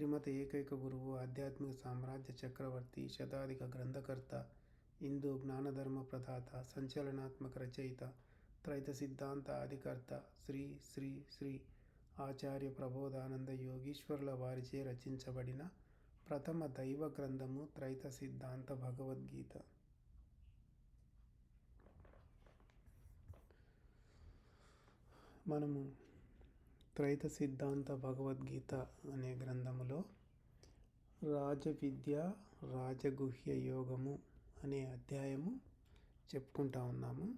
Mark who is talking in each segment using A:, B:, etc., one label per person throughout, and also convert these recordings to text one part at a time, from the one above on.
A: శ్రీమత ఏకైక గురువు ఆధ్యాత్మిక సామ్రాజ్య చక్రవర్తి శతాధిక గ్రంథకర్త హిందూ జ్ఞానధర్మ ప్రదాత సంచలనాత్మక రచయిత త్రైత సిద్ధాంత ఆదికర్త శ్రీ శ్రీ శ్రీ ఆచార్య ప్రబోధానంద యోగీశ్వరుల వారిచే రచించబడిన ప్రథమ దైవ గ్రంథము త్రైత సిద్ధాంత భగవద్గీత మనము త్రైత సిద్ధాంత భగవద్గీత అనే గ్రంథములో రాజవిద్య రాజగుహ్య యోగము అనే అధ్యాయము చెప్పుకుంటా ఉన్నాము.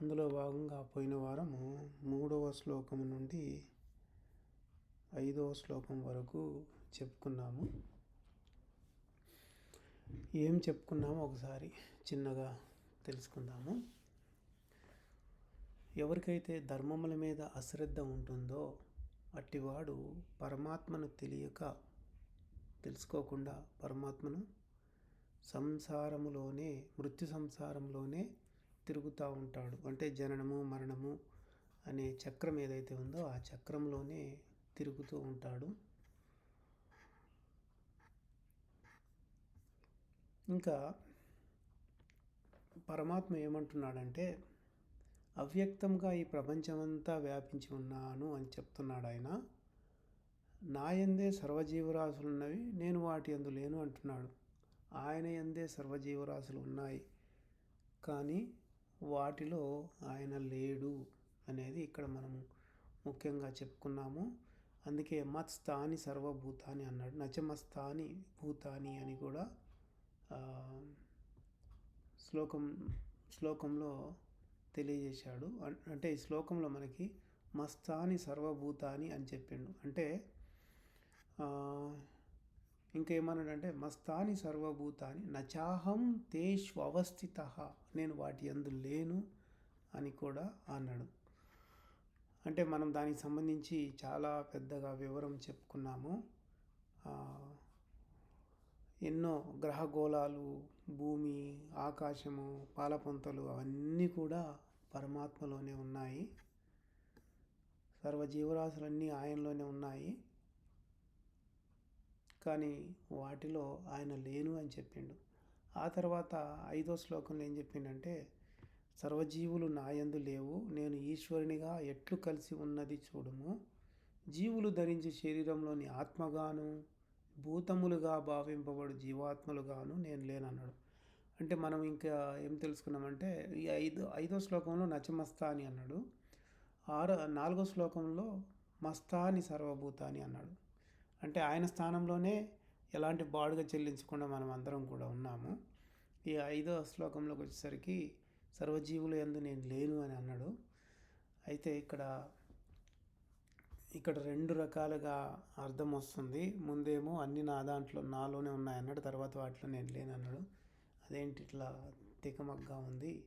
A: అందులో భాగంగా పోయిన వారము మూడవ శ్లోకం నుండి ఐదవ శ్లోకం వరకు చెప్పుకున్నాము. ఏం చెప్పుకున్నామో ఒకసారి చిన్నగా తెలుసుకుందాము. ఎవరికైతే ధర్మముల మీద అశ్రద్ధ ఉంటుందో అట్టివాడు పరమాత్మను తెలియక తెలుసుకోకుండా పరమాత్మను సంసారములోనే మృత్యు సంసారంలోనే తిరుగుతూ ఉంటాడు. అంటే జననము మరణము అనే చక్రం ఏదైతే ఉందో ఆ చక్రంలోనే తిరుగుతూ ఉంటాడు. ఇంకా పరమాత్మ ఏమంటున్నాడంటే అవ్యక్తంగా ఈ ప్రపంచమంతా వ్యాపించి ఉన్నాను అని చెప్తున్నాడు ఆయన. నాయందే సర్వజీవరాశులు ఉన్నవి నేను వాటి అందు లేను అంటున్నాడు. ఆయన ఎందే సర్వజీవరాశులు ఉన్నాయి కానీ వాటిలో ఆయన లేడు అనేది ఇక్కడ మనము ముఖ్యంగా చెప్పుకున్నాము. అందుకే మత్స్థాని సర్వభూతాని అన్నాడు. నచమస్థాని భూతాని అని కూడా శ్లోకం శ్లోకంలో తెలియజేశాడు. అంటే ఈ శ్లోకంలో మనకి మస్తాని సర్వభూతాని అని చెప్పిండు. అంటే ఇంకేమన్నాడంటే మస్తాని సర్వభూతాని నచాహం తేషు అవస్థిత నేను వాటి అందు లేను అని కూడా అన్నాడు. అంటే మనం దానికి సంబంధించి చాలా పెద్దగా వివరం చెప్పుకున్నాము. ఎన్నో గ్రహగోళాలు భూమి ఆకాశము పాలపుంతలు అవన్నీ కూడా పరమాత్మలోనే ఉన్నాయి. సర్వజీవరాశులన్నీ ఆయనలోనే ఉన్నాయి. కానీ వాటిలో ఆయన లేను అని చెప్పిండు. ఆ తర్వాత ఐదో శ్లోకంలో ఏం చెప్పిండంటే సర్వజీవులు నాయందు లేవు నేను ఈశ్వరునిగా ఎట్లు కలిసి ఉన్నది చూడము. జీవులు ధరించి శరీరంలోని ఆత్మగాను భూతములుగా భావింపబడు జీవాత్మలుగాను నేను లేనన్నాడు. అంటే మనం ఇంకా ఏం తెలుసుకున్నామంటే ఈ ఐదు ఐదో శ్లోకంలో నచమస్తాని అన్నాడు. ఆరో నాలుగో శ్లోకంలో మస్తాని సర్వభూతాని అన్నాడు. అంటే ఆయన స్థానంలోనే ఎలాంటి బాడుగా చెల్లించకుండా మనం అందరం కూడా ఉన్నాము. ఈ ఐదో శ్లోకంలోకి వచ్చేసరికి సర్వజీవులు ఎందు నేను లేను అని అన్నాడు. అయితే ఇక్కడ ఇక్కడ రెండు రకాలుగా అర్థం వస్తుంది. ముందేమో అన్ని నా దాంట్లో నాలోనే ఉన్నాయి అన్నాడు తర్వాత వాటిలో నేను లేనన్నాడు. అదేంటి ఇట్లా తికమగ్గా ఉంది?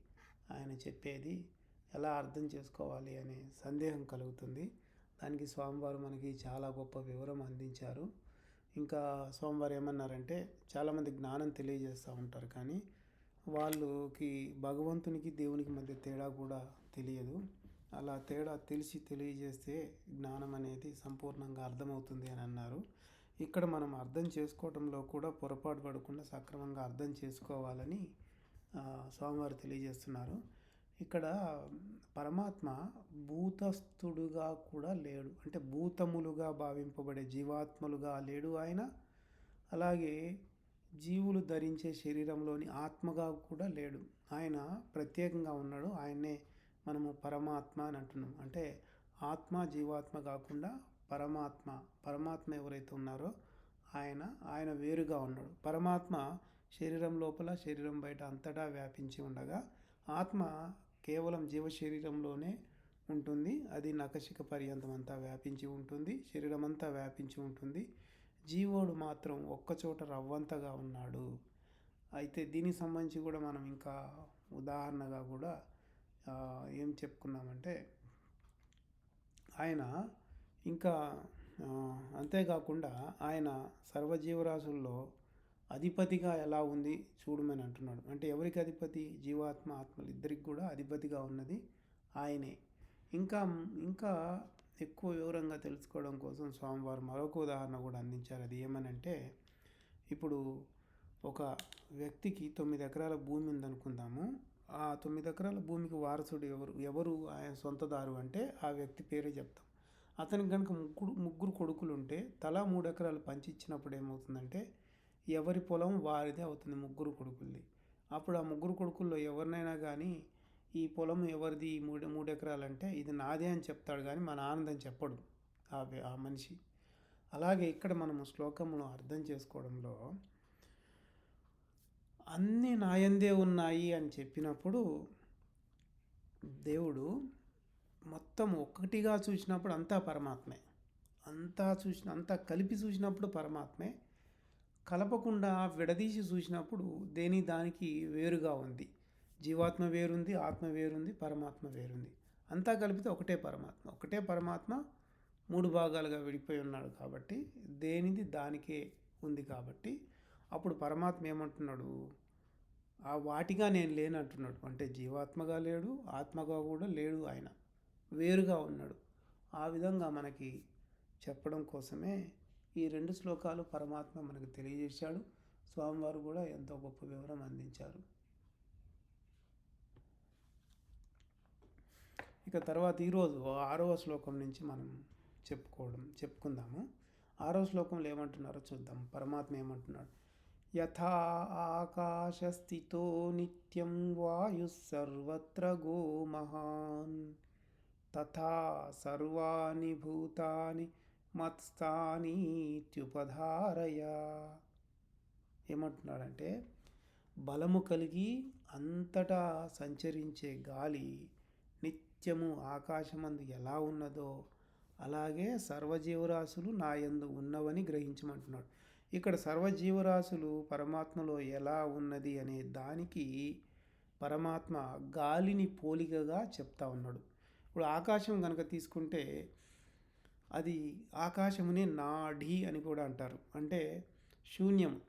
A: ఆయన చెప్పేది ఎలా అర్థం చేసుకోవాలి అనే సందేహం కలుగుతుంది. దానికి స్వామివారు మనకి చాలా గొప్ప వివరం అందించారు. ఇంకా స్వామివారు ఏమన్నారంటే చాలామంది జ్ఞానం తెలియజేస్తూ ఉంటారు కానీ వాళ్ళకి భగవంతునికి దేవునికి మధ్య తేడా కూడా తెలియదు. అలా తేడా తెలిసి తెలియజేస్తే జ్ఞానం అనేది సంపూర్ణంగా అర్థమవుతుంది అని అన్నారు. ఇక్కడ మనం అర్థం చేసుకోవడంలో కూడా పొరపాటు పడకుండా సక్రమంగా అర్థం చేసుకోవాలని స్వామివారు తెలియజేస్తున్నారు. ఇక్కడ పరమాత్మ భూతస్థుడుగా కూడా లేడు. అంటే భూతములుగా భావింపబడే జీవాత్మలుగా లేడు ఆయన. అలాగే జీవులు ధరించే శరీరంలోని ఆత్మగా కూడా లేడు. ఆయన ప్రత్యేకంగా ఉన్నాడు. ఆయన్నే మనము పరమాత్మ అని అంటున్నాం. అంటే ఆత్మ జీవాత్మ కాకుండా పరమాత్మ పరమాత్మ ఎవరైతే ఉన్నారో ఆయన ఆయన వేరుగా ఉన్నాడు. పరమాత్మ శరీరం లోపల శరీరం బయట అంతటా వ్యాపించి ఉండగా ఆత్మ కేవలం జీవ శరీరంలోనే ఉంటుంది. అది నకశిక పర్యంతం అంతా వ్యాపించి ఉంటుంది. శరీరం అంతా వ్యాపించి ఉంటుంది. జీవోడు మాత్రం ఒక్కచోట రవ్వంతగా ఉన్నాడు. అయితే దీనికి సంబంధించి కూడా మనం ఇంకా ఉదాహరణగా కూడా ఏం చెప్పుకున్నామంటే ఆయన ఇంకా అంతేకాకుండా ఆయన సర్వజీవరాశుల్లో అధిపతిగా ఎలా ఉంది చూడమని అంటున్నాడు. అంటే ఎవరికి అధిపతి? జీవాత్మ ఆత్మలు ఇద్దరికి కూడా అధిపతిగా ఉన్నది ఆయనే. ఇంకా ఇంకా ఎక్కువ వివరంగా తెలుసుకోవడం కోసం స్వామివారు మరొక ఉదాహరణ కూడా అందించారు. అది ఏమనంటే ఇప్పుడు ఒక వ్యక్తికి తొమ్మిది ఎకరాల భూమి ఉందనుకుందాము. ఆ తొమ్మిది ఎకరాల భూమికి వారసుడు ఎవరు? ఎవరు? ఆయన సొంతదారు అంటే ఆ వ్యక్తి పేరే చెప్తాం. అతనికి కనుక ముగ్గురు ముగ్గురు కొడుకులు ఉంటే తలా మూడు ఎకరాలు పంచి ఇచ్చినప్పుడు ఏమవుతుందంటే ఎవరి పొలం వారిదే అవుతుంది ముగ్గురు కొడుకుల్ది. అప్పుడు ఆ ముగ్గురు కొడుకుల్లో ఎవరినైనా కానీ ఈ పొలం ఎవరిది? మూడు మూడు ఎకరాలు అంటే ఇది నాదే అని చెప్తాడు కానీ మన ఆనందం చెప్పడు ఆ ఆ మనిషి. అలాగే ఇక్కడ మనము శ్లోకంలో అర్థం చేసుకోవడంలో అన్నీ నాయందే ఉన్నాయి అని చెప్పినప్పుడు దేవుడు మొత్తం ఒక్కటిగా చూసినప్పుడు అంతా పరమాత్మే. అంతా చూసిన అంతా కలిపి చూసినప్పుడు పరమాత్మే. కలపకుండా విడదీసి చూసినప్పుడు దేని దానికి వేరుగా ఉంది. జీవాత్మ వేరుంది ఆత్మ వేరుంది పరమాత్మ వేరుంది. అంతా కలిపితే ఒకటే పరమాత్మ. ఒకటే పరమాత్మ మూడు భాగాలుగా విడిపోయి ఉన్నాడు కాబట్టి దేనిది దానికే ఉంది కాబట్టి అప్పుడు పరమాత్మ ఏమంటున్నాడు? ఆ వాటిగా నేను లేనంటున్నాడు అంటే జీవాత్మగా లేడు ఆత్మగా కూడా లేడు ఆయన. వేరుగా ఉన్నాడు. ఆ విధంగా మనకి చెప్పడం కోసమే ఈ రెండు శ్లోకాలు పరమాత్మ మనకు తెలియజేశాడు. స్వామివారు కూడా ఎంతో గొప్ప వివరం అందించారు. ఇక తర్వాత ఈరోజు ఆరవ శ్లోకం నుంచి మనం చెప్పుకోవడం చెప్పుకుందాము. ఆరో శ్లోకంలో ఏమంటున్నారో చూద్దాం. పరమాత్మ ఏమంటున్నాడు? యథా ఆకాశస్థితో నిత్యం వాయు సర్వత్ర గో మహాన్ తథా సర్వాణి భూతాని మత్స్థానీత్యుపధారయ ఏమంటున్నాడంటే బలము కలిగి అంతటా సంచరించే గాలి నిత్యము ఆకాశమందు ఎలా ఉన్నదో అలాగే సర్వజీవరాశులు నా యందు ఉన్నవని గ్రహించమంటున్నాడు. ఇక్కడ సర్వజీవరాశులు పరమాత్మలో ఎలా ఉన్నది అనే దానికి పరమాత్మ గాలిని పోలికగా చెప్తా ఉన్నాడు. ఇప్పుడు ఆకాశం కనుక తీసుకుంటే అది ఆకాశమునే నాఢీ అని కూడా అంటారు. అంటే శూన్యం.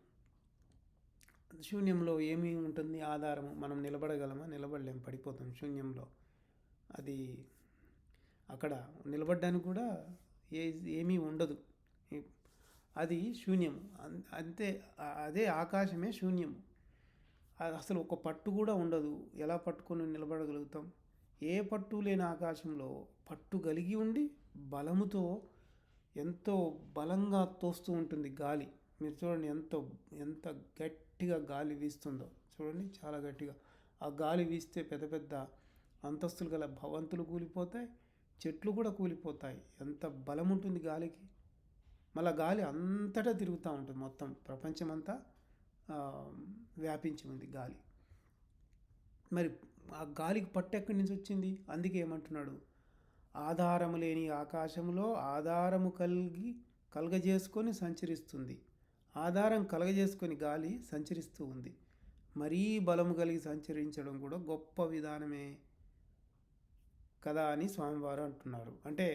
A: శూన్యంలో ఏమి ఉంటుంది? ఆధారము. మనం నిలబడగలమా? నిలబడలేం. పడిపోతాం శూన్యంలో. అది అక్కడ నిలబడ్డానికి కూడా ఏ ఏమీ ఉండదు. అది శూన్యము. అంతే అదే ఆకాశమే శూన్యము. అసలు ఒక పట్టు కూడా ఉండదు. ఎలా పట్టుకొని నిలబడగలుగుతాం? ఏ పట్టు లేని ఆకాశంలో పట్టు కలిగి ఉండి బలముతో ఎంతో బలంగా తోస్తూ ఉంటుంది గాలి. మీరు చూడండి ఎంతో ఎంత గట్టిగా గాలి వీస్తుందో. చూడండి చాలా గట్టిగా. ఆ గాలి వీస్తే పెద్ద పెద్ద అంతస్తులు గల భవంతులు కూలిపోతాయి. చెట్లు కూడా కూలిపోతాయి. ఎంత బలం ఉంటుంది గాలికి. మళ్ళీ గాలి అంతటా తిరుగుతూ ఉంటుంది మొత్తం. ప్రపంచమంతా వ్యాపించి ఉంది గాలి. మరి ఆ గాలికి పట్టు ఎక్కడి నుంచి వచ్చింది? అందుకే ఏమంటున్నాడు? ఆధారము లేని ఆకాశంలో ఆధారము కలిగి కలగజేసుకొని సంచరిస్తుంది. ఆధారం కలగజేసుకొని గాలి సంచరిస్తూ ఉంది. మరీ బలము కలిగి సంచరించడం కూడా గొప్ప విధానమే కదా అని స్వామివారు అంటున్నారు. అంటే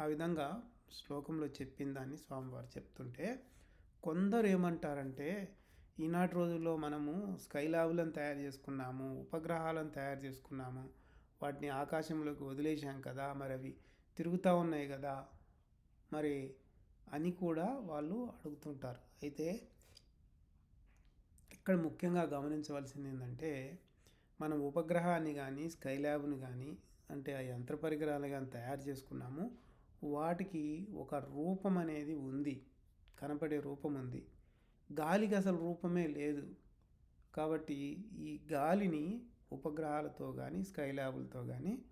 A: ఆ విధంగా శ్లోకంలో చెప్పిన దాన్ని స్వామివారు చెప్తుంటే కొందరు ఏమంటారంటే ఈనాటి రోజుల్లో మనము స్కైలాబులను తయారు చేసుకున్నాము ఉపగ్రహాలను తయారు చేసుకున్నాము వాటిని ఆకాశంలోకి వదిలేసాం కదా మరి అవి తిరుగుతూ ఉన్నాయి కదా మరి అని కూడా వాళ్ళు అడుగుతుంటారు. అయితే ఇక్కడ ముఖ్యంగా గమనించవలసింది ఏంటంటే మనం ఉపగ్రహాన్ని కానీ స్కైలాబ్ని కానీ అంటే ఆ యంత్ర పరికరాలు కానీ తయారు చేసుకున్నాము వాటికి ఒక రూపం అనేది ఉంది. కనపడే రూపం ఉంది. గాలికి అసలు రూపమే లేదు. కాబట్టి ఈ గాలిని ఉపగ్రహాలతో కానీ స్కైలాబులతో కానీ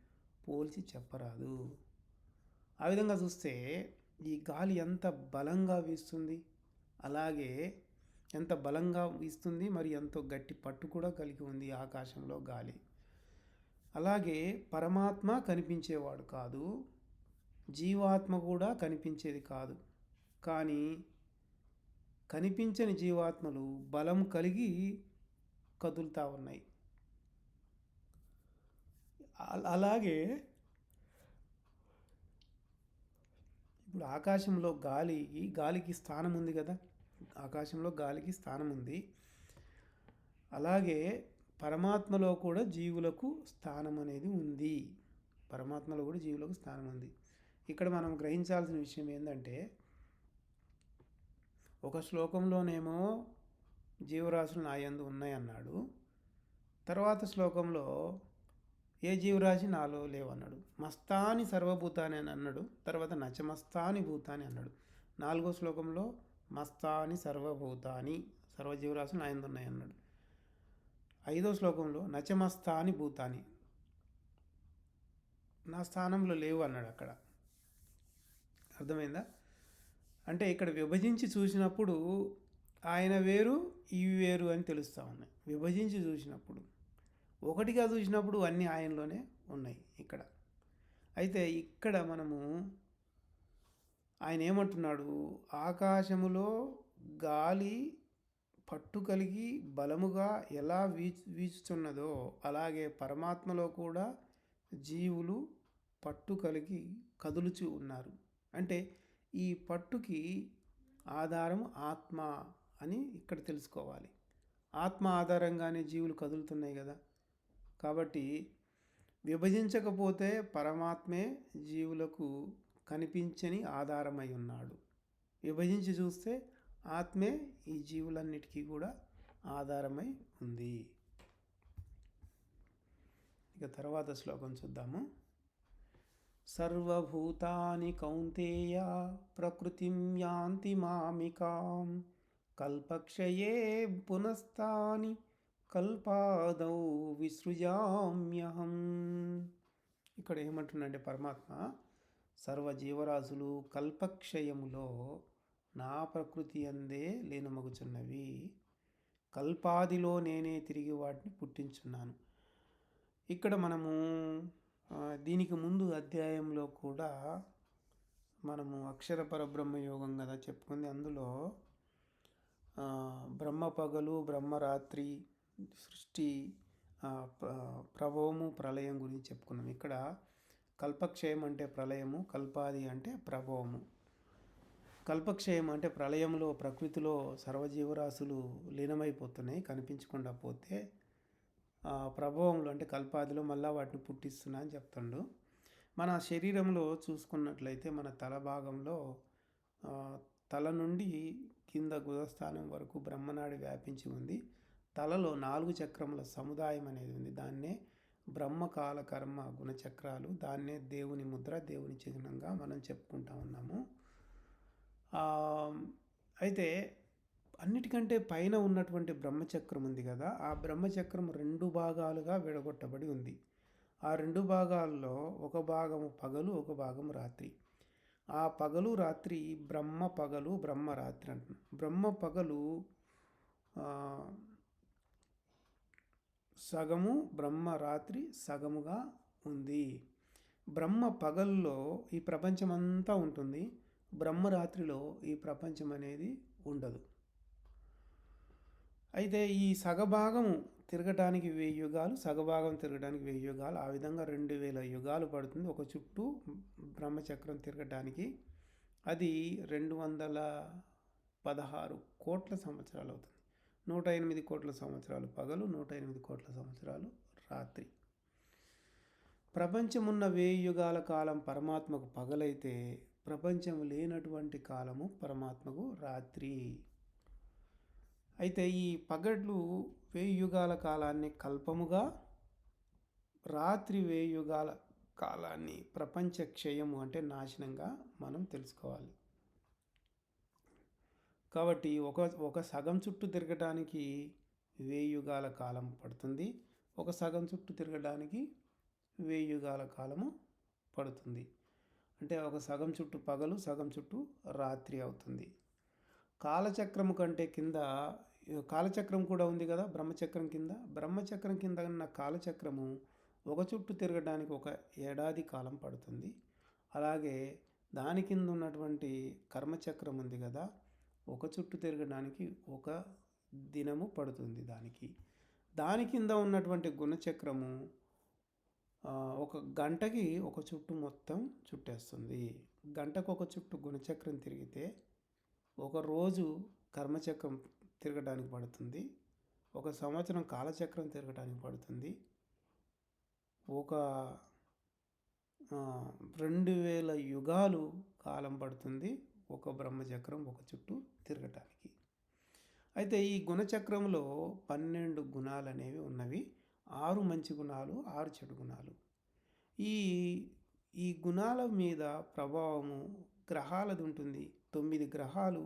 A: పోల్చి చెప్పరాదు. ఆ విధంగా చూస్తే ఈ గాలి ఎంత బలంగా వీస్తుంది అలాగే ఎంత బలంగా వీస్తుంది మరి ఎంతో గట్టి పట్టు కూడా కలిగి ఉంది ఆకాశంలో గాలి. అలాగే పరమాత్మ కనిపించేవాడు కాదు. జీవాత్మ కూడా కనిపించేది కాదు. కానీ కనిపించని జీవాత్మలు బలం కలిగి కదులుతూ ఉన్నాయి. అలాగే ఇప్పుడు ఆకాశంలో గాలికి గాలికి స్థానం ఉంది కదా? ఆకాశంలో గాలికి స్థానం ఉంది. అలాగే పరమాత్మలో కూడా జీవులకు స్థానం అనేది ఉంది. పరమాత్మలో కూడా జీవులకు స్థానం ఉంది. ఇక్కడ మనం గ్రహించాల్సిన విషయం ఏంటంటే ఒక శ్లోకంలోనేమో జీవరాశులు నా యందు ఉన్నాయన్నాడు. తర్వాత శ్లోకంలో ఏ జీవరాశి నాలో లేవన్నాడు. మస్తాని సర్వభూతాని అని అన్నాడు. తర్వాత నచమస్తాని భూతాని అన్నాడు. నాలుగో శ్లోకంలో మస్తాని సర్వభూతాని సర్వజీవరాశులు నా యందు అన్నాడు ఐదో శ్లోకంలో నచమస్తాని భూతాని. నా స్థానంలో లేవు అన్నాడు అక్కడ. అర్థమైందా? అంటే ఇక్కడ విభజించి చూసినప్పుడు ఆయన వేరు ఇవి వేరు అని తెలుస్తూ ఉన్నాయి. విభజించి చూసినప్పుడు ఒకటిగా చూసినప్పుడు అన్నీ ఆయనలోనే ఉన్నాయి ఇక్కడ. అయితే ఇక్కడ మనము ఆయన ఏమంటున్నాడు? ఆకాశములో గాలి పట్టు కలిగి బలముగా ఎలా వీచు వీచుతున్నదో అలాగే పరమాత్మలో కూడా జీవులు పట్టు కలిగి కదులుచు ఉన్నారు. అంటే ఈ పట్టుకి ఆధారం ఆత్మ అని ఇక్కడ తెలుసుకోవాలి. ఆత్మ ఆధారంగానే జీవులు కదులుతున్నాయి కదా. కాబట్టి విభజించకపోతే పరమాత్మే జీవులకు కనిపించని ఆధారమై ఉన్నాడు. విభజించి చూస్తే ఆత్మే ఈ జీవులన్నిటికీ కూడా ఆధారమై ఉంది. ఇక తర్వాత శ్లోకం చూద్దాము. సర్వభూతాని కౌంతేయ ప్రకృతిం యాంతి మామికాం. కల్పక్షయే పునస్తాని కల్పాదౌ విసృజామ్యహం. ఇక్కడ ఏమంటున్నాడంటే పరమాత్మ సర్వజీవరాశులు కల్పక్షయములో నా ప్రకృతి అందే లీనమగుచున్నవి. కల్పాదిలో నేనే తిరిగి వాటిని పుట్టించున్నాను. ఇక్కడ మనము దీనికి ముందు అధ్యాయంలో కూడా మనము అక్షర పరబ్రహ్మ యోగం కదా చెప్పుకుంది. అందులో బ్రహ్మ పగలు బ్రహ్మరాత్రి సృష్టి ప్రభవము ప్రళయం గురించి చెప్పుకున్నాం. ఇక్కడ కల్పక్షయం అంటే ప్రళయము కల్పాది అంటే ప్రభవము కల్పక్షయం అంటే ప్రళయంలో ప్రకృతిలో సర్వజీవరాశులు లీనమైపోతున్నాయి కనిపించకుండా పోతే ప్రభావంలో అంటే కల్పాదిలో మళ్ళీ వాటిని పుట్టిస్తున్నా అని చెప్తాడు. మన శరీరంలో చూసుకున్నట్లయితే మన తల భాగంలో తల నుండి కింద గుదస్థానం వరకు బ్రహ్మనాడి వ్యాపించి ఉంది. తలలో నాలుగు చక్రముల సముదాయం అనేది ఉంది. దాన్నే బ్రహ్మకాల కర్మ గుణచక్రాలు దాన్నే దేవుని ముద్ర దేవుని చిహ్నంగా మనం చెప్పుకుంటా ఉన్నాము. అయితే అన్నిటికంటే పైన ఉన్నటువంటి బ్రహ్మచక్రం ఉంది కదా ఆ బ్రహ్మచక్రం రెండు భాగాలుగా విడగొట్టబడి ఉంది. ఆ రెండు భాగాల్లో ఒక భాగము పగలు ఒక భాగం రాత్రి. ఆ పగలు రాత్రి బ్రహ్మ పగలు బ్రహ్మ రాత్రి అంటున్నాం. బ్రహ్మ పగలు సగము బ్రహ్మ రాత్రి సగముగా ఉంది. బ్రహ్మ పగల్లో ఈ ప్రపంచమంతా ఉంటుంది. బ్రహ్మరాత్రిలో ఈ ప్రపంచం అనేది ఉండదు. అయితే ఈ సగభాగము తిరగటానికి వెయ్యి యుగాలు సగభాగం తిరగడానికి వెయ్యి యుగాలు ఆ విధంగా రెండు వేల యుగాలు పడుతుంది. ఒక చుట్టూ బ్రహ్మచక్రం తిరగటానికి అది రెండు వందల పదహారు కోట్ల సంవత్సరాలు అవుతుంది. నూట ఎనిమిది కోట్ల సంవత్సరాలు పగలు నూట ఎనిమిది కోట్ల సంవత్సరాలు రాత్రి. ప్రపంచమున్న వేయి యుగాల కాలం పరమాత్మకు పగలైతే ప్రపంచం లేనటువంటి కాలము పరమాత్మకు రాత్రి. అయితే ఈ పగడ్లు వేయుగాల కాలాన్ని కల్పముగా రాత్రి వేయుగాల కాలాన్ని ప్రపంచ క్షయము అంటే నాశనంగా మనం తెలుసుకోవాలి. కాబట్టి ఒక ఒక సగం చుట్టూ తిరగడానికి వేయుగాల కాలం పడుతుంది. ఒక సగం చుట్టూ తిరగడానికి వేయుగాల కాలము పడుతుంది. అంటే ఒక సగం చుట్టూ పగలు సగం చుట్టూ రాత్రి అవుతుంది. కాలచక్రము కంటే కింద కాలచక్రం కూడా ఉంది కదా బ్రహ్మచక్రం కింద. బ్రహ్మచక్రం కింద ఉన్న కాలచక్రము ఒక చుట్టు తిరగడానికి ఒక ఏడాది కాలం పడుతుంది. అలాగే దాని కింద ఉన్నటువంటి కర్మచక్రం ఉంది కదా ఒక చుట్టు తిరగడానికి ఒక దినము పడుతుంది దానికి. దాని కింద ఉన్నటువంటి గుణచక్రము ఒక గంటకి ఒక చుట్టు మొత్తం చుట్టేస్తుంది. గంటకు ఒక చుట్టు గుణచక్రం తిరిగితే ఒక రోజు కర్మచక్రం తిరగడానికి పడుతుంది. ఒక సంవత్సరం కాలచక్రం తిరగడానికి పడుతుంది. ఒక రెండు వేల యుగాలు కాలం పడుతుంది ఒక బ్రహ్మచక్రం ఒక చుట్టూ తిరగటానికి. అయితే ఈ గుణచక్రంలో పన్నెండు గుణాలు అనేవి ఉన్నవి. ఆరు మంచి గుణాలు ఆరు చెడు గుణాలు. ఈ ఈ గుణాల మీద ప్రభావము గ్రహాలది ఉంటుంది. తొమ్మిది గ్రహాలు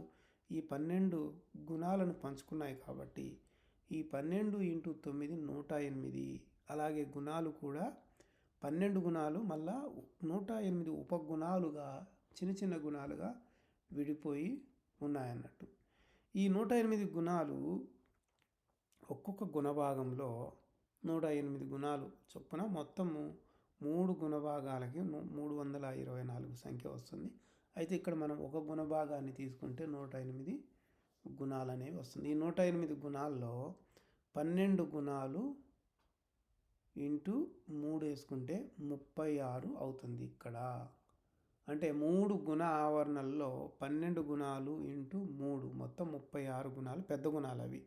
A: ఈ పన్నెండు గుణాలను పంచుకున్నాయి కాబట్టి ఈ పన్నెండు ఇంటూ తొమ్మిది నూట ఎనిమిది. అలాగే గుణాలు కూడా పన్నెండు గుణాలు మళ్ళా నూట ఎనిమిది ఉపగుణాలుగా చిన్న చిన్న గుణాలుగా విడిపోయి ఉన్నాయన్నట్టు. ఈ నూట ఎనిమిది గుణాలు ఒక్కొక్క గుణభాగంలో నూట ఎనిమిది గుణాలు చొప్పున మొత్తము మూడు గుణభాగాలకి మూడు వందల ఇరవై నాలుగు సంఖ్య వస్తుంది. అయితే ఇక్కడ మనం ఒక గుణభాగాన్ని తీసుకుంటే నూట ఎనిమిది గుణాలు అనేవి వస్తుంది. ఈ నూట ఎనిమిది గుణాల్లో పన్నెండు గుణాలు ఇంటూ మూడు వేసుకుంటే ముప్పై ఆరు అవుతుంది ఇక్కడ. అంటే మూడు గుణ ఆవరణల్లో పన్నెండు గుణాలు ఇంటూ మూడు మొత్తం ముప్పై ఆరు గుణాలు పెద్ద గుణాలు అవి.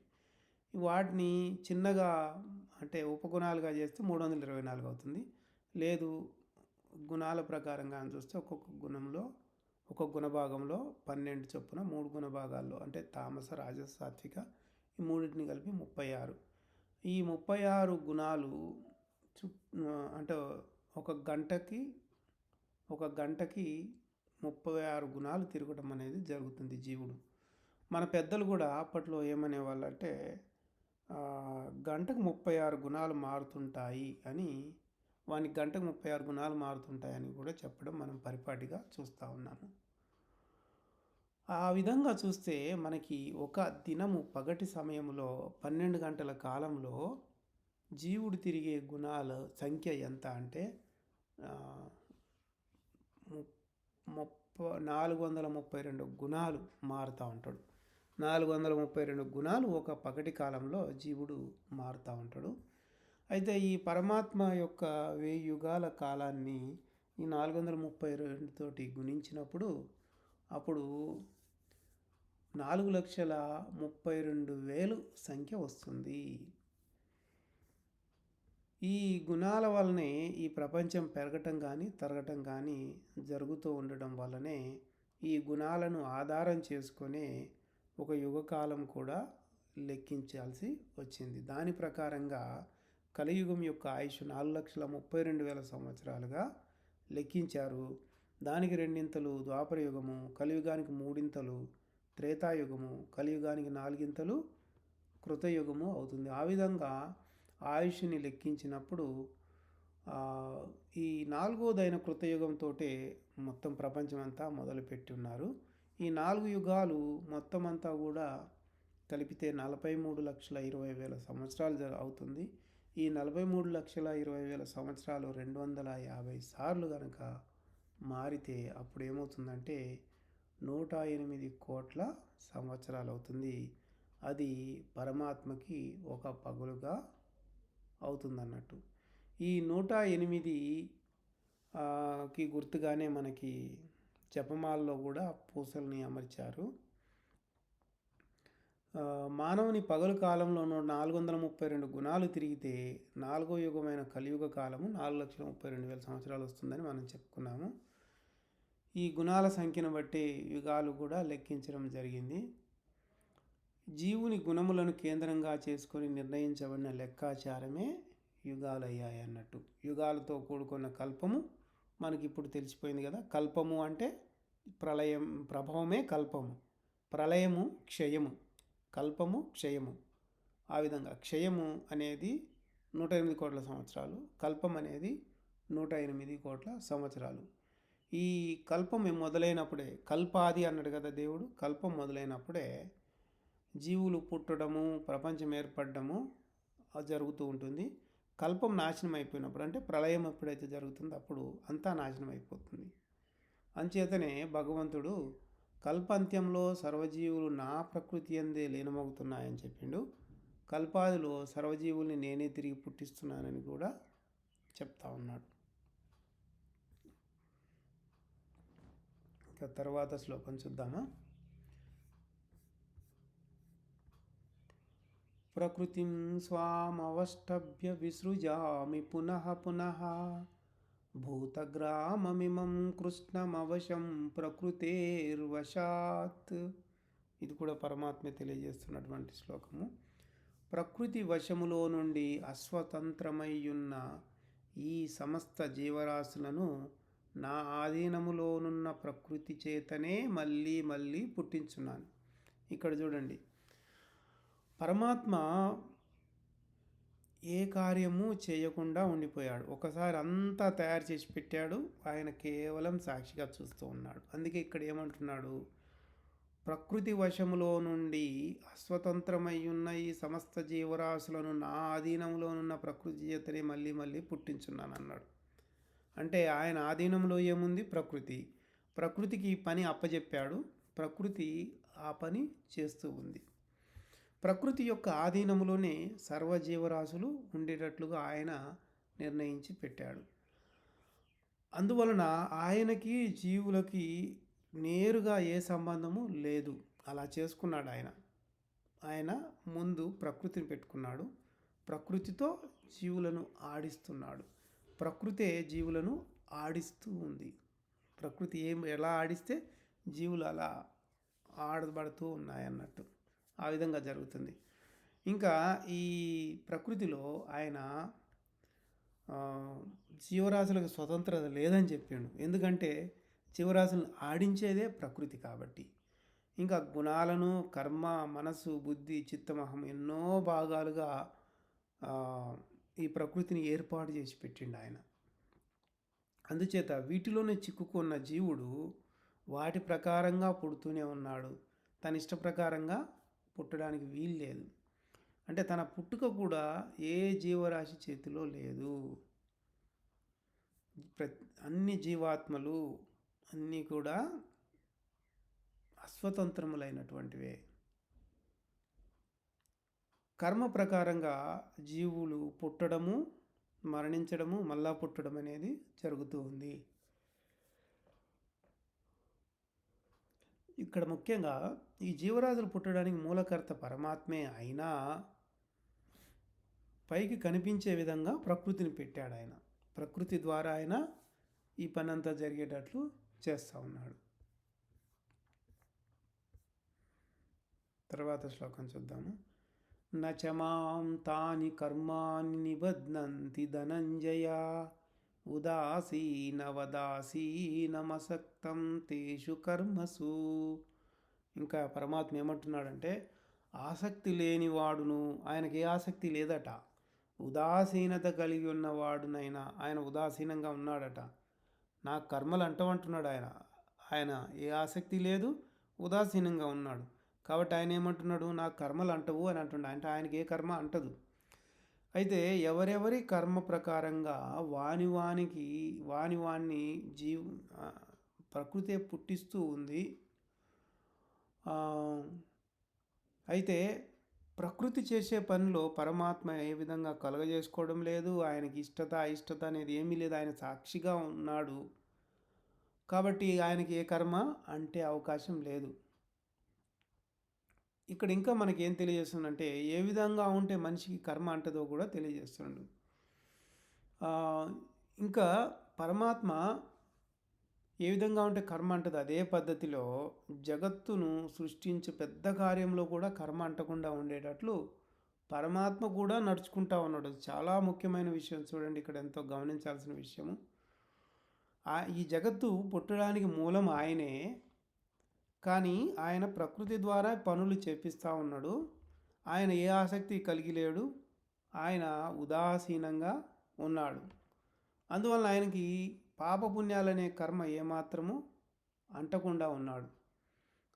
A: వాటిని చిన్నగా అంటే ఉపగుణాలుగా చేస్తే మూడు వందల ఇరవై నాలుగు అవుతుంది. లేదు గుణాల ప్రకారంగా చూస్తే ఒక్కొక్క గుణంలో ఒక గుణభాగంలో పన్నెండు చొప్పున మూడు గుణభాగాల్లో అంటే తామస రాజస సాత్విక ఈ మూడింటిని కలిపి ముప్పై ఆరు. ఈ ముప్పై ఆరు గుణాలు చు అంటే ఒక గంటకి ఒక గంటకి ముప్పై ఆరు గుణాలు తిరగటం అనేది జరుగుతుంది జీవుడు. మన పెద్దలు కూడా అప్పట్లో ఏమనేవాళ్ళు అంటే గంటకు ముప్పై ఆరు గుణాలు మారుతుంటాయి అని వానికి గంటకు ముప్పై ఆరు గుణాలు మారుతుంటాయని కూడా చెప్పడం మనం పరిపాటిగా చూస్తూ ఉన్నాము. ఆ విధంగా చూస్తే మనకి ఒక దినము పగటి సమయంలో పన్నెండు గంటల కాలంలో జీవుడు తిరిగే గుణాల సంఖ్య ఎంత అంటే ము- ముప్ప నాలుగు వందల ముప్పై రెండు గుణాలు మారుతూ ఉంటాడు. నాలుగు వందల ముప్పై రెండు గుణాలు ఒక పగటి కాలంలో జీవుడు మారుతూ ఉంటాడు. అయితే ఈ పరమాత్మ యొక్క వెయ్యి యుగాల కాలాన్ని ఈ నాలుగు వందల ముప్పై రెండు తోటి గుణించినప్పుడు అప్పుడు నాలుగు లక్షల ముప్పై రెండు వేలు సంఖ్య వస్తుంది. ఈ గుణాల వల్లనే ఈ ప్రపంచం పెరగటం కానీ తరగటం కానీ జరుగుతూ ఉండడం వల్లనే ఈ గుణాలను ఆధారం చేసుకునే ఒక యుగకాలం కూడా లెక్కించాల్సి వచ్చింది. దాని ప్రకారంగా కలియుగం యొక్క ఆయుష్ నాలుగు లక్షల ముప్పై రెండు వేల సంవత్సరాలుగా లెక్కించారు. దానికి రెండింతలు ద్వాపర యుగము కలియుగానికి మూడింతలు త్రేతాయుగము కలియుగానికి నాలుగింతలు కృతయుగము అవుతుంది. ఆ విధంగా ఆయుష్ని లెక్కించినప్పుడు ఈ నాలుగోదైన కృతయుగంతో మొత్తం ప్రపంచమంతా మొదలుపెట్టి ఉన్నారు ఈ నాలుగు యుగాలు మొత్తం అంతా కూడా కలిపితే నలభై మూడు లక్షల ఇరవై వేల సంవత్సరాలు అవుతుంది. ఈ నలభై మూడు లక్షల ఇరవై వేల సంవత్సరాలు రెండు వందల యాభై సార్లు కనుక మారితే అప్పుడు ఏమవుతుందంటే నూట ఎనిమిది కోట్ల సంవత్సరాలు అవుతుంది అది పరమాత్మకి ఒక పగులుగా అవుతుందన్నట్టు. ఈ నూట ఎనిమిది కి గుర్తుగానే మనకి జపమాలలో కూడా పూసల్ని అమర్చారు. మానవుని పగలు కాలంలో నాలుగు వందల ముప్పై రెండు గుణాలు తిరిగితే నాలుగో యుగమైన కలియుగ కాలము నాలుగు లక్షల ముప్పై రెండు వేల సంవత్సరాలు వస్తుందని మనం చెప్పుకున్నాము. ఈ గుణాల సంఖ్యను బట్టి యుగాలు కూడా లెక్కించడం జరిగింది. జీవుని గుణములను కేంద్రంగా చేసుకొని నిర్ణయించబడిన లెక్కాచారమే యుగాలు అయ్యాయి అన్నట్టు. యుగాలతో కూడుకున్న కల్పము మనకి ఇప్పుడు తెలిసిపోయింది కదా. కల్పము అంటే ప్రళయం ప్రభావమే కల్పము. ప్రళయము క్షయము. కల్పము క్షయము. ఆ విధంగా క్షయము అనేది నూట ఎనిమిది కోట్ల సంవత్సరాలు. కల్పం అనేది నూట ఎనిమిది కోట్ల సంవత్సరాలు. ఈ కల్పం మొదలైనప్పుడే కల్పాది అన్నాడు కదా దేవుడు కల్పం మొదలైనప్పుడే జీవులు పుట్టడము ప్రపంచం ఏర్పడము జరుగుతూ ఉంటుంది. కల్పం నాశనం అయిపోయినప్పుడు అంటే ప్రళయం ఎప్పుడైతే జరుగుతుందో అప్పుడు అంతా నాశనం అయిపోతుంది. అంచేతనే భగవంతుడు కల్పాంత్యంలో సర్వజీవులు నా ప్రకృతి అందే లీనమవుతున్నాయని చెప్పిండు. కల్పాదిలో సర్వజీవుల్ని నేనే తిరిగి పుట్టిస్తున్నానని కూడా చెప్తా ఉన్నాడు. ఇక తర్వాత శ్లోకం చూద్దామా? ప్రకృతిం స్వామవష్టభ్య విసృజామి పునః పునః భూతగ్రామమిమం కృష్ణమవశం ప్రకృతేర్వశాత్. ఇది కూడా పరమాత్మ తెలియజేస్తున్నటువంటి శ్లోకము. ప్రకృతి వశములో నుండి అస్వతంత్రమయ్యున్న ఈ సమస్త జీవరాశులను నా ఆధీనములోనున్న ప్రకృతి చేతనే మళ్ళీ మళ్ళీ పుట్టించున్నాను. ఇక్కడ చూడండి. పరమాత్మ ఏ కార్యము చేయకుండా ఉండిపోయాడు. ఒకసారి అంతా తయారు చేసి పెట్టాడు. ఆయన కేవలం సాక్షిగా చూస్తూ ఉన్నాడు. అందుకే ఇక్కడ ఏమంటున్నాడు? ప్రకృతి వశములో నుండి అస్వతంత్రమై ఉన్న ఈ సమస్త జీవరాశులను నా ఆధీనంలోనున్న ప్రకృతి చేతనే మళ్ళీ మళ్ళీ పుట్టించున్నాను అన్నాడు అంటే ఆయన ఆధీనంలో ఏముంది? ప్రకృతి. ప్రకృతికి పని అప్పజెప్పాడు. ప్రకృతి ఆ పని చేస్తూ ఉంది. ప్రకృతి యొక్క ఆధీనంలోనే సర్వజీవరాశులు ఉండేటట్లుగా ఆయన నిర్ణయించి పెట్టాడు. అందువలన ఆయనకి జీవులకి నేరుగా ఏ సంబంధము లేదు. అలా చేసుకున్నాడు ఆయన. ఆయన ముందు ప్రకృతిని పెట్టుకున్నాడు. ప్రకృతితో జీవులను ఆడిస్తున్నాడు. ప్రకృతే జీవులను ఆడిస్తూ ఉంది. ప్రకృతి ఏం ఎలా ఆడిస్తే జీవులు అలా ఆడబడుతూ ఉన్నాయి అన్నట్టు ఆ విధంగా జరుగుతుంది. ఇంకా ఈ ప్రకృతిలో ఆయన జీవరాశులకు స్వతంత్రత లేదని చెప్పిండు. ఎందుకంటే జీవరాశులను ఆడించేదే ప్రకృతి కాబట్టి. ఇంకా గుణాలను కర్మ మనసు బుద్ధి చిత్తమహం ఎన్నో భాగాలుగా ఈ ప్రకృతిని ఏర్పాటు చేసి పెట్టిండు ఆయన. అందుచేత వీటిలోనే చిక్కుకున్న జీవుడు వాటి ప్రకారంగా పుడుతూనే ఉన్నాడు. తన ఇష్ట ప్రకారంగా పుట్టడానికి వీలు లేదు. అంటే తన పుట్టుక కూడా ఏ జీవరాశి చేతిలో లేదు. అన్ని జీవాత్మలు అన్నీ కూడా అస్వతంత్రములైనటువంటివే. కర్మ ప్రకారంగా జీవులు పుట్టడము మరణించడము మళ్ళా పుట్టడం అనేది జరుగుతూ ఉంది. ఇక్కడ ముఖ్యంగా ఈ జీవరాశులు పుట్టడానికి మూలకర్త పరమాత్మే అయినా పైకి కనిపించే విధంగా ప్రకృతిని పెట్టాడు ఆయన. ప్రకృతి ద్వారా ఆయన ఈ పని అంతా జరిగేటట్లు చేస్తూ ఉన్నాడు. తర్వాత శ్లోకం చూద్దాము. నచమాం తాని కర్మాని నిబధ్నంతి ధనంజయ ఉదాసీనవదాసీనమసక్తం తేషు కర్మసు ఇంకా పరమాత్మ ఏమంటున్నాడంటే ఆసక్తి లేనివాడును ఆయనకి ఏ ఆసక్తి లేదట. ఉదాసీనత కలిగి ఉన్నవాడునైనా ఆయన ఉదాసీనంగా ఉన్నాడట. నా కర్మలు అంటమంటున్నాడు ఆయన. ఆయన ఏ ఆసక్తి లేదు ఉదాసీనంగా ఉన్నాడు. కాబట్టి ఆయన ఏమంటున్నాడు నా కర్మలు అంటవు అని అంటున్నాడు అంటే ఆయనకి ఏ కర్మ అంటదు. అయితే ఎవరెవరి కర్మ ప్రకారంగా వాని వానికి వాని వాణ్ణి జీవ ప్రకృతే పుట్టిస్తూ ఉంది. అయితే ప్రకృతి చేసే పనిలో పరమాత్మ ఏ విధంగా కలగజేసుకోవడం లేదు. ఆయనకి ఇష్టత అయిష్టత అనేది ఏమీ లేదు. ఆయన సాక్షిగా ఉన్నాడు. కాబట్టి ఆయనకి ఏ కర్మ? అంటే అవకాశం లేదు. ఇక్కడ ఇంకా మనకి ఏం తెలియజేస్తుందంటే ఏ విధంగా ఉంటే మనిషికి కర్మ అంటదో కూడా తెలియజేస్తుండు. ఇంకా పరమాత్మ ఏ విధంగా ఉంటే కర్మ అంటది అదే పద్ధతిలో జగత్తును సృష్టించే పెద్ద కార్యంలో కూడా కర్మ అంటకుండా ఉండేటట్లు పరమాత్మ కూడా నడుచుకుంటా ఉన్నాడు. చాలా ముఖ్యమైన విషయం. చూడండి ఇక్కడ ఎంతో గమనించాల్సిన విషయము. ఈ జగత్తు పుట్టడానికి మూలం ఆయనే. కానీ ఆయన ప్రకృతి ద్వారా పనులు చేపిస్తూ ఉన్నాడు. ఆయన ఏ ఆసక్తి కలిగి లేడు ఆయన ఉదాసీనంగా ఉన్నాడు. అందువల్ల ఆయనకి పాపపుణ్యాలనే కర్మ ఏమాత్రము అంటకుండా ఉన్నాడు.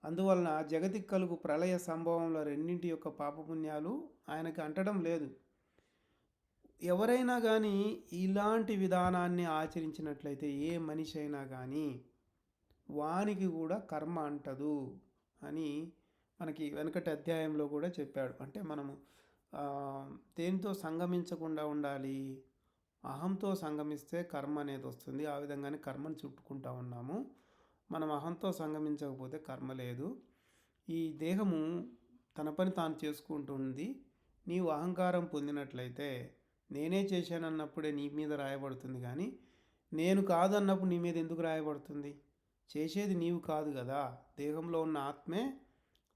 A: అందువలన జగతికి కలుగు ప్రళయ సంభవంలో రెండింటి యొక్క పాపపుణ్యాలు ఆయనకి అంటడం లేదు. ఎవరైనా కానీ ఇలాంటి విధానాన్ని ఆచరించినట్లయితే ఏ మనిషి అయినా కానీ వానికి కూడా కర్మ అంటదు అని మనకి వెనకటి అధ్యాయంలో కూడా చెప్పాడు. అంటే మనము దేనితో సంగమించకుండా ఉండాలి? అహంతో సంగమిస్తే కర్మ అనేది వస్తుంది. ఆ విధంగానే కర్మను చుట్టుకుంటా ఉన్నాము. మనం అహంతో సంగమించకపోతే కర్మ లేదు. ఈ దేహము తన పని తాను చేసుకుంటుంది. నీవు అహంకారం పొందినట్లయితే నేనే చేశానన్నప్పుడే నీ మీద రాయబడుతుంది. కానీ నేను కాదన్నప్పుడు నీ మీద ఎందుకు రాయబడుతుంది? చేసేది నీవు కాదు కదా. దేహంలో ఉన్న ఆత్మే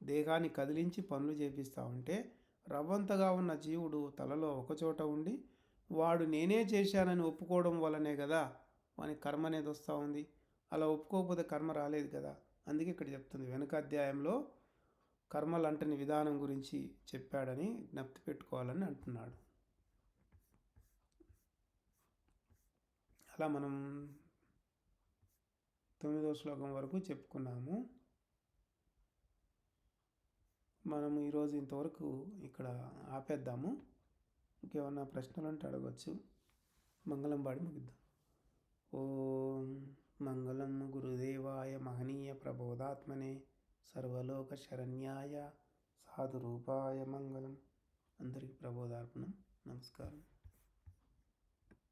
A: దేహాన్ని కదిలించి పనులు చేపిస్తా ఉంటే రవ్వంతగా ఉన్న జీవుడు తలలో ఒకచోట ఉండి వాడు నేనే చేశానని ఒప్పుకోవడం వల్లనే కదా వాని కర్మ అనేది వస్తూ ఉంది. అలా ఒప్పుకోకపోతే కర్మ రాలేదు కదా. అందుకే ఇక్కడ చెప్తుంది. వెనుక అధ్యాయంలో కర్మలు అంటని విధానం గురించి చెప్పాడని జ్ఞప్తి పెట్టుకోవాలని అంటున్నాడు. అలా మనం తొమ్మిదో శ్లోకం వరకు చెప్పుకున్నాము. మనము ఈరోజు ఇంతవరకు ఇక్కడ ఆపేద్దాము. ఇంకేమన్నా ప్రశ్నలు ఉంటే అడగవచ్చు మంగళం పాడి ముగిద్దాం. ఓం మంగళం గురుదేవాయ మహనీయ ప్రబోధాత్మనే సర్వలోక శరణ్యాయ సాధురూపాయ మంగళం. అందరికీ ప్రబోధార్పణం. నమస్కారం.